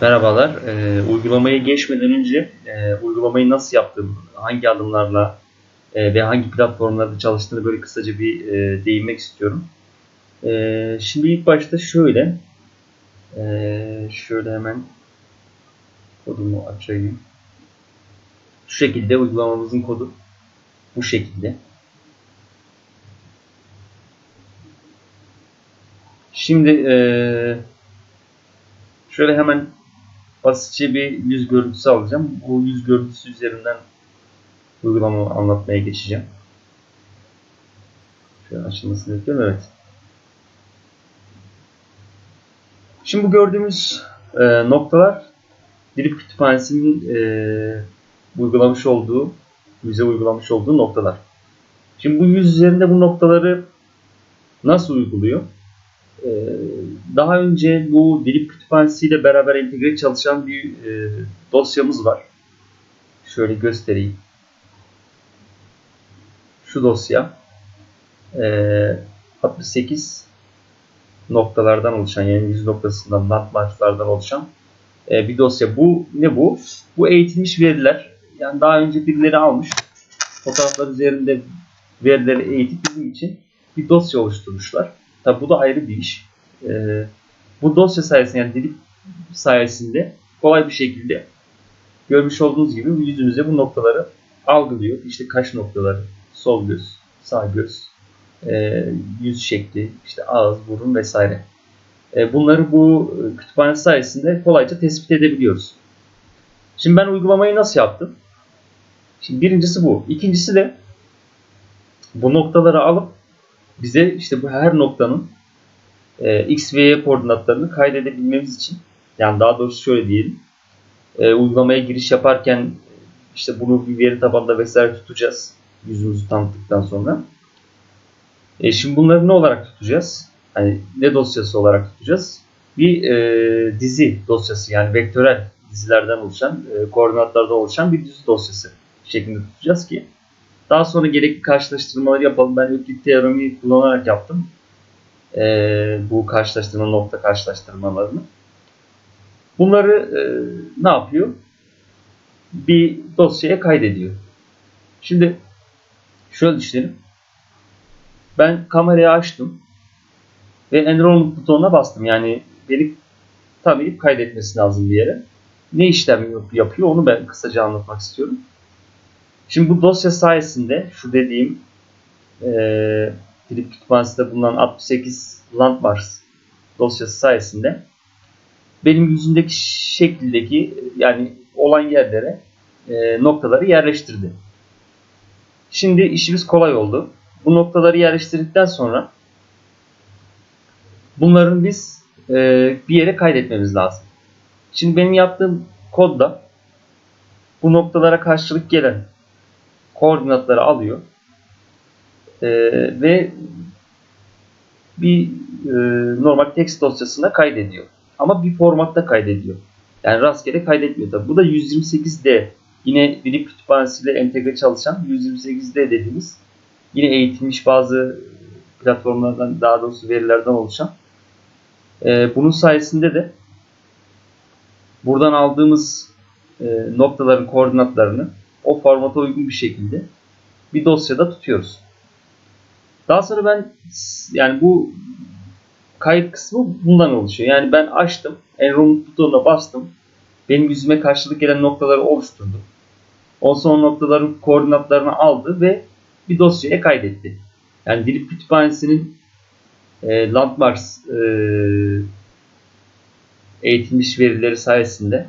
Merhabalar. Ee, uygulamaya geçmeden önce e, uygulamayı nasıl yaptığım, hangi adımlarla e, ve hangi platformlarda çalıştığını böyle kısaca bir e, değinmek istiyorum. E, şimdi ilk başta şöyle, e, şöyle hemen kodumu açayım. Şu şekilde uygulamamızın kodu bu şekilde. Şimdi e, şöyle hemen basitçe bir yüz görüntüsü alacağım. Bu yüz görüntüsü üzerinden uygulamamı anlatmaya geçeceğim. Şöyle açılmasını bekliyorum. Evet. Şimdi bu gördüğümüz e, noktalar Dilip Kütüphanesi'nin e, uygulamış olduğu, bize uygulamış olduğu noktalar. Şimdi bu yüz üzerinde bu noktaları nasıl uyguluyor? Ee, daha önce bu Dilip Kütüphanesi ile beraber entegre çalışan bir e, dosyamız var. Şöyle göstereyim. Şu dosya e, 68 noktalardan oluşan yani 100 noktasından landmarklardan oluşan e, bir dosya. Bu ne bu? Bu eğitilmiş veriler. Yani daha önce birileri almış. Fotoğraflar üzerinde verileri eğitip bizim için bir dosya oluşturmuşlar. Tabi bu da ayrı bir iş. Ee, bu dosya sayesinde yani dilip sayesinde kolay bir şekilde görmüş olduğunuz gibi yüzünüze bu noktaları algılıyor. İşte kaş noktaları, sol göz, sağ göz, e, yüz şekli, işte ağız, burun vesaire. E, bunları bu kütüphane sayesinde kolayca tespit edebiliyoruz. Şimdi ben uygulamayı nasıl yaptım? Şimdi birincisi bu. İkincisi de bu noktaları alıp bize işte bu her noktanın e, x ve y koordinatlarını kaydedebilmemiz için yani daha doğrusu şöyle diyelim e, uygulamaya giriş yaparken işte bunu bir veri tabanında vesaire tutacağız yüzümüzü tanıttıktan sonra. E, şimdi bunları ne olarak tutacağız? Hani ne dosyası olarak tutacağız? Bir e, dizi dosyası yani vektörel dizilerden oluşan, e, koordinatlardan oluşan bir dizi dosyası şeklinde tutacağız ki daha sonra gerekli karşılaştırmaları yapalım. Ben Euclid teoremi kullanarak yaptım. Ee, bu karşılaştırma nokta karşılaştırmalarını. Bunları e, ne yapıyor? Bir dosyaya kaydediyor. Şimdi şöyle düşünelim. Ben kamerayı açtım ve enrollment butonuna bastım. Yani beni tanıyıp kaydetmesi lazım bir yere. Ne işlem yapıyor onu ben kısaca anlatmak istiyorum. Şimdi bu dosya sayesinde şu dediğim e, Dilip Kütüphanesi'nde bulunan 68 Landmarks dosyası sayesinde benim yüzümdeki şekildeki yani olan yerlere e, noktaları yerleştirdi. Şimdi işimiz kolay oldu. Bu noktaları yerleştirdikten sonra bunların biz e, bir yere kaydetmemiz lazım. Şimdi benim yaptığım kodda bu noktalara karşılık gelen koordinatları alıyor e, ve bir e, normal text dosyasına kaydediyor. Ama bir formatta kaydediyor. Yani rastgele kaydetmiyor tabi. Bu da 128D. Yine Bilip Kütüphanesi'yle entegre çalışan 128D dediğimiz yine eğitilmiş bazı platformlardan daha doğrusu verilerden oluşan. E, bunun sayesinde de buradan aldığımız e, noktaların koordinatlarını o formata uygun bir şekilde bir dosyada tutuyoruz. Daha sonra ben yani bu kayıt kısmı bundan oluşuyor. Yani ben açtım, enrollment butonuna bastım. Benim yüzüme karşılık gelen noktaları oluşturdu. O son noktaların koordinatlarını aldı ve bir dosyaya kaydetti. Yani Dilip Kütüphanesi'nin e, Landmarks e, eğitilmiş verileri sayesinde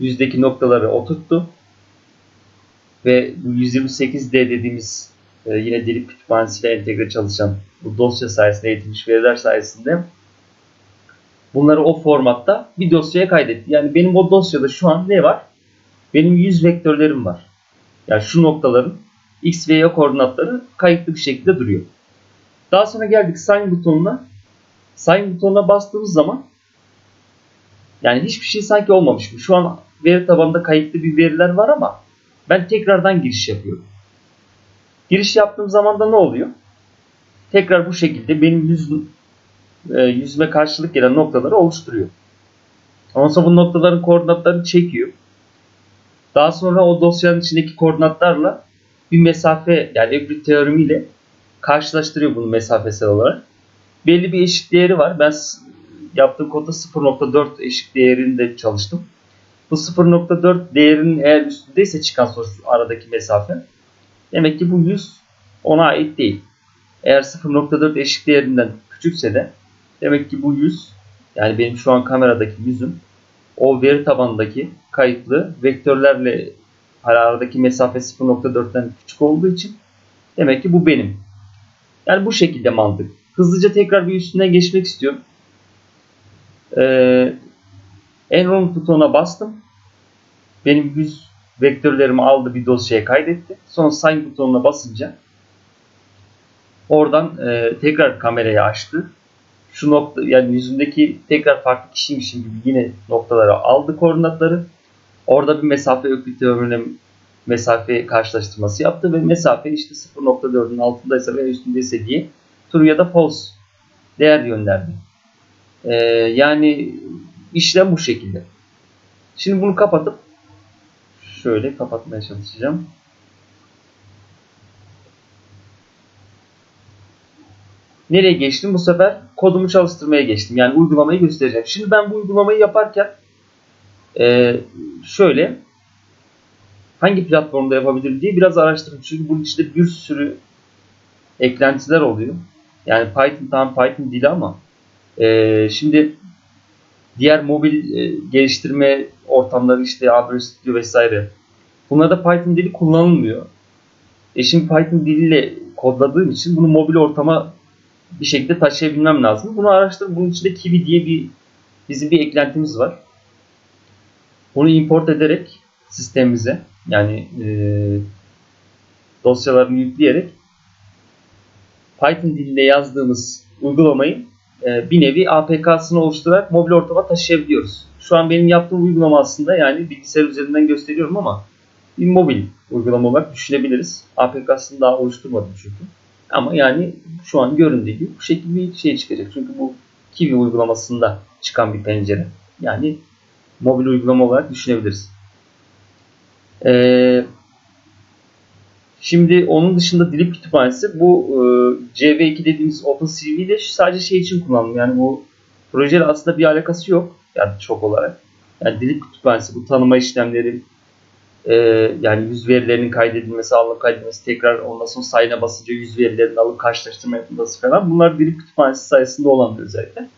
yüzdeki noktaları oturttu ve 128D dediğimiz e, yine Dilip Kütüphanesi'yle entegre çalışan bu dosya sayesinde eğitilmiş veriler sayesinde bunları o formatta bir dosyaya kaydetti. Yani benim o dosyada şu an ne var? Benim yüz vektörlerim var. Yani şu noktaların x ve y koordinatları kayıtlı bir şekilde duruyor. Daha sonra geldik sign butonuna. Sign butonuna bastığımız zaman yani hiçbir şey sanki olmamış mı? Şu an veri tabanında kayıtlı bir veriler var ama ben tekrardan giriş yapıyorum. Giriş yaptığım zaman da ne oluyor? Tekrar bu şekilde benim yüz, e, yüzüme karşılık gelen noktaları oluşturuyor. Ondan sonra bu noktaların koordinatlarını çekiyor. Daha sonra o dosyanın içindeki koordinatlarla bir mesafe yani Euclid teoremiyle karşılaştırıyor bunu mesafesel olarak. Belli bir eşik değeri var. Ben yaptığım kodda 0.4 eşik değerinde çalıştım. Bu 0.4 değerinin eğer üstündeyse çıkan sonuç aradaki mesafe demek ki bu 100 ona ait değil. Eğer 0.4 eşik değerinden küçükse de demek ki bu 100 yani benim şu an kameradaki yüzüm o veri tabanındaki kayıtlı vektörlerle aradaki mesafe 0.4'ten küçük olduğu için demek ki bu benim. Yani bu şekilde mantık. Hızlıca tekrar bir üstüne geçmek istiyorum. Ee, Enroll butonuna bastım. Benim yüz vektörlerimi aldı bir dosyaya kaydetti. Sonra Sign butonuna basınca oradan e, tekrar kamerayı açtı. Şu nokta yani yüzündeki tekrar farklı kişiymişim gibi yine noktalara aldı koordinatları. Orada bir mesafe Öklit mesafe karşılaştırması yaptı ve mesafe işte 0.4'ün altındaysa veya üstündeyse diye true ya da false değer gönderdi. Ee, yani işlem bu şekilde. Şimdi bunu kapatıp şöyle kapatmaya çalışacağım. Nereye geçtim? Bu sefer kodumu çalıştırmaya geçtim. Yani uygulamayı göstereceğim. Şimdi ben bu uygulamayı yaparken e, şöyle hangi platformda yapabilirim diye biraz araştırdım. Çünkü bunun içinde bir sürü eklentiler oluyor. Yani Python tam Python dili ama e, şimdi diğer mobil e, geliştirme ortamları işte Visual Studio vesaire bunlarda Python dili kullanılmıyor. E şimdi Python diliyle kodladığım için bunu mobil ortama bir şekilde taşıyabilmem lazım. Bunu araştırdım. Bunun içinde Kiwi diye bir bizim bir eklentimiz var. Bunu import ederek sistemimize yani e, dosyalarını yükleyerek Python dilinde yazdığımız uygulamayı e, bir nevi APK'sını oluşturarak mobil ortama taşıyabiliyoruz. Şu an benim yaptığım uygulama aslında yani bilgisayar üzerinden gösteriyorum ama bir mobil uygulama olarak düşünebiliriz. APK'sını daha oluşturmadım çünkü. Ama yani şu an göründüğü gibi bu şekilde bir şey çıkacak. Çünkü bu Kiwi uygulamasında çıkan bir pencere. Yani mobil uygulama olarak düşünebiliriz. Ee, şimdi onun dışında Dilip kütüphanesi bu e, CV2 dediğimiz OpenCV'de sadece şey için kullandım. Yani bu projeyle aslında bir alakası yok. Yani çok olarak. Yani Dilip kütüphanesi bu tanıma işlemleri e, yani yüz verilerinin kaydedilmesi, alınıp kaydedilmesi, tekrar ondan sonra sayına basınca yüz verilerini alıp karşılaştırma yapılması falan. Bunlar Dilip kütüphanesi sayesinde olan bir özellikle.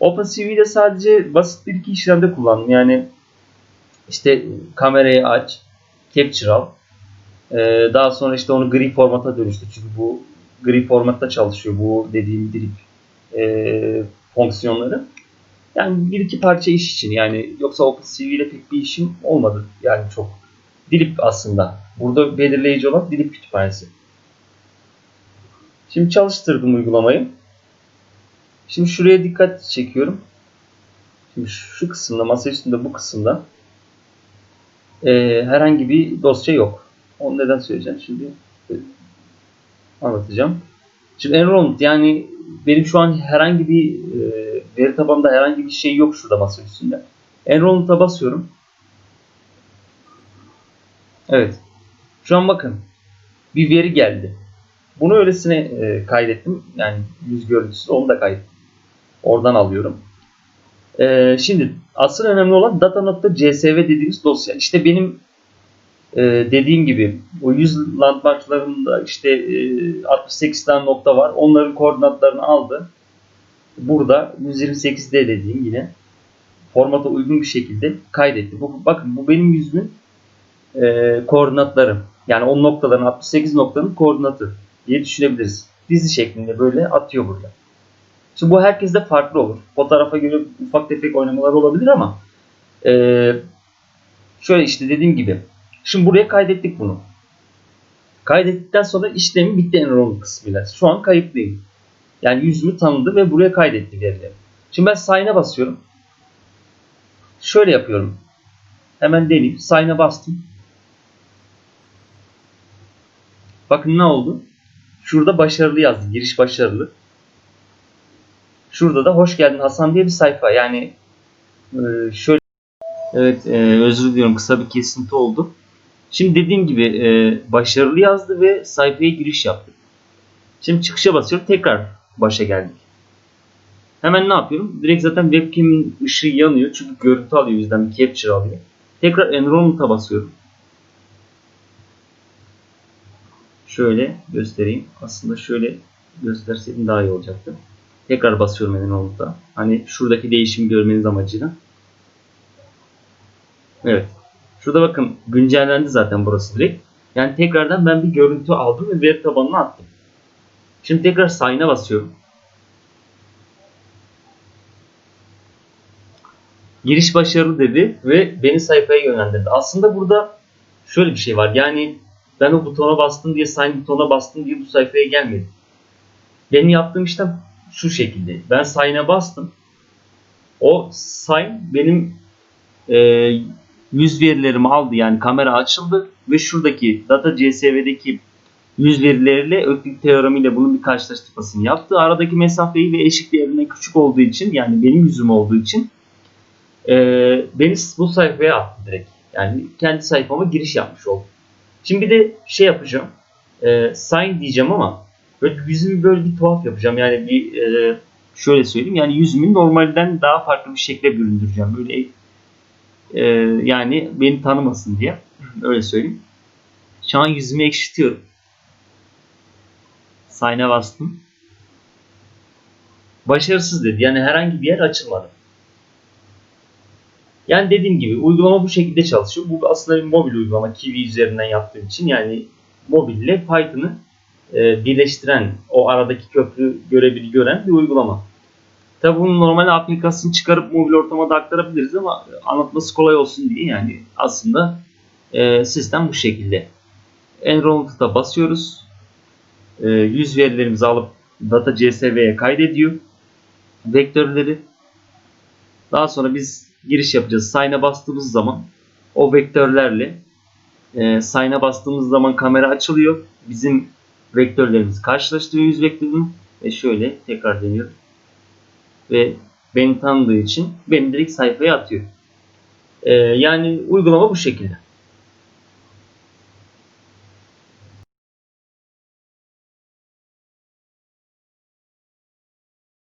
OpenCV'de sadece basit bir iki işlemde kullandım. Yani işte kamerayı aç, capture al. Ee, daha sonra işte onu gri formata dönüştü. Çünkü bu gri formatta çalışıyor bu dediğim drip e, fonksiyonları. Yani bir iki parça iş için yani yoksa OpenCV ile pek bir işim olmadı yani çok. Dilip aslında. Burada belirleyici olan Dilip kütüphanesi. Şimdi çalıştırdım uygulamayı. Şimdi şuraya dikkat çekiyorum. Şimdi şu kısımda, masa üstünde bu kısımda e, herhangi bir dosya yok. Onu neden söyleyeceğim şimdi e, anlatacağım. Şimdi enrollment yani benim şu an herhangi bir e, veri tabanında herhangi bir şey yok şurada masa üstünde. Enrollment'a basıyorum. Evet. Şu an bakın bir veri geldi. Bunu öylesine e, kaydettim. Yani yüz görüntüsü onu da kaydettim. Oradan alıyorum. E, şimdi asıl önemli olan data.csv dediğimiz dosya. İşte benim e, dediğim gibi o 100 landmarklarında işte e, 68 tane nokta var. Onların koordinatlarını aldı. Burada 128D dediğim yine formata uygun bir şekilde kaydetti. Bu, bakın bu benim yüzümün e, koordinatları. Yani o noktaların 68 noktanın koordinatı diye düşünebiliriz. Dizi şeklinde böyle atıyor burada. Şimdi bu herkeste farklı olur. Fotoğrafa göre ufak tefek oynamalar olabilir ama e, şöyle işte dediğim gibi. Şimdi buraya kaydettik bunu. Kaydettikten sonra işlemi bitti enrollment kısmıyla. Şu an kayıtlıyım. Yani yüzümü tanıdı ve buraya kaydetti verileri. Şimdi ben sign'a basıyorum. Şöyle yapıyorum. Hemen deneyip sign'a bastım. Bakın ne oldu? Şurada başarılı yazdı. Giriş başarılı. Şurada da hoş geldin Hasan diye bir sayfa. Yani Ee, şöyle Evet, e, özür diliyorum kısa bir kesinti oldu. Şimdi dediğim gibi e, başarılı yazdı ve sayfaya giriş yaptı. Şimdi çıkışa basıyorum. Tekrar başa geldik. Hemen ne yapıyorum? Direkt zaten webcam'in ışığı yanıyor. Çünkü görüntü alıyor bizden bir capture alıyor. Tekrar enrollment'a basıyorum. Şöyle göstereyim. Aslında şöyle gösterseydim daha iyi olacaktı. Tekrar basıyorum enrollment'a. Hani şuradaki değişimi görmeniz amacıyla. Evet. Şurada bakın güncellendi zaten burası direkt. Yani tekrardan ben bir görüntü aldım ve veri tabanına attım. Şimdi tekrar sign'a basıyorum. Giriş başarılı dedi ve beni sayfaya yönlendirdi. Aslında burada şöyle bir şey var. Yani ben o butona bastım diye sign butona bastım diye bu sayfaya gelmedim. Benim yaptığım işlem şu şekilde. Ben sign'a bastım. O sign benim e, yüz verilerimi aldı. Yani kamera açıldı ve şuradaki data CSV'deki yüz verileriyle Öklit teoremiyle bunun bir karşılaştırmasını yaptı. Aradaki mesafeyi ve eşik değerine küçük olduğu için yani benim yüzüm olduğu için e, beni bu sayfaya attı direkt. Yani kendi sayfama giriş yapmış oldu. Şimdi bir de şey yapacağım. E, sign diyeceğim ama böyle yüzümü böyle bir tuhaf yapacağım. Yani bir e, şöyle söyleyeyim. Yani yüzümü normalden daha farklı bir şekle büründüreceğim. Böyle e, yani beni tanımasın diye. Öyle söyleyeyim. Şu an yüzümü ekşitiyorum. Sign'a bastım. Başarısız dedi. Yani herhangi bir yer açılmadı. Yani dediğim gibi uygulama bu şekilde çalışıyor. Bu aslında bir mobil uygulama Kiwi üzerinden yaptığım için yani mobille Python'ı e, birleştiren, o aradaki köprü görevi gören bir uygulama. Tabi bunun normal aplikasını çıkarıp mobil ortama da aktarabiliriz ama anlatması kolay olsun diye yani aslında e, sistem bu şekilde. Enrollment'a basıyoruz. E, yüz verilerimizi alıp data CSV'ye kaydediyor. Vektörleri. Daha sonra biz giriş yapacağız. Sign'a bastığımız zaman o vektörlerle e, sign'a bastığımız zaman kamera açılıyor. Bizim vektörlerimiz karşılaştırıyor yüz vektörünü. Ve şöyle tekrar deniyorum. Ve beni tanıdığı için beni direkt sayfaya atıyor. E, yani uygulama bu şekilde.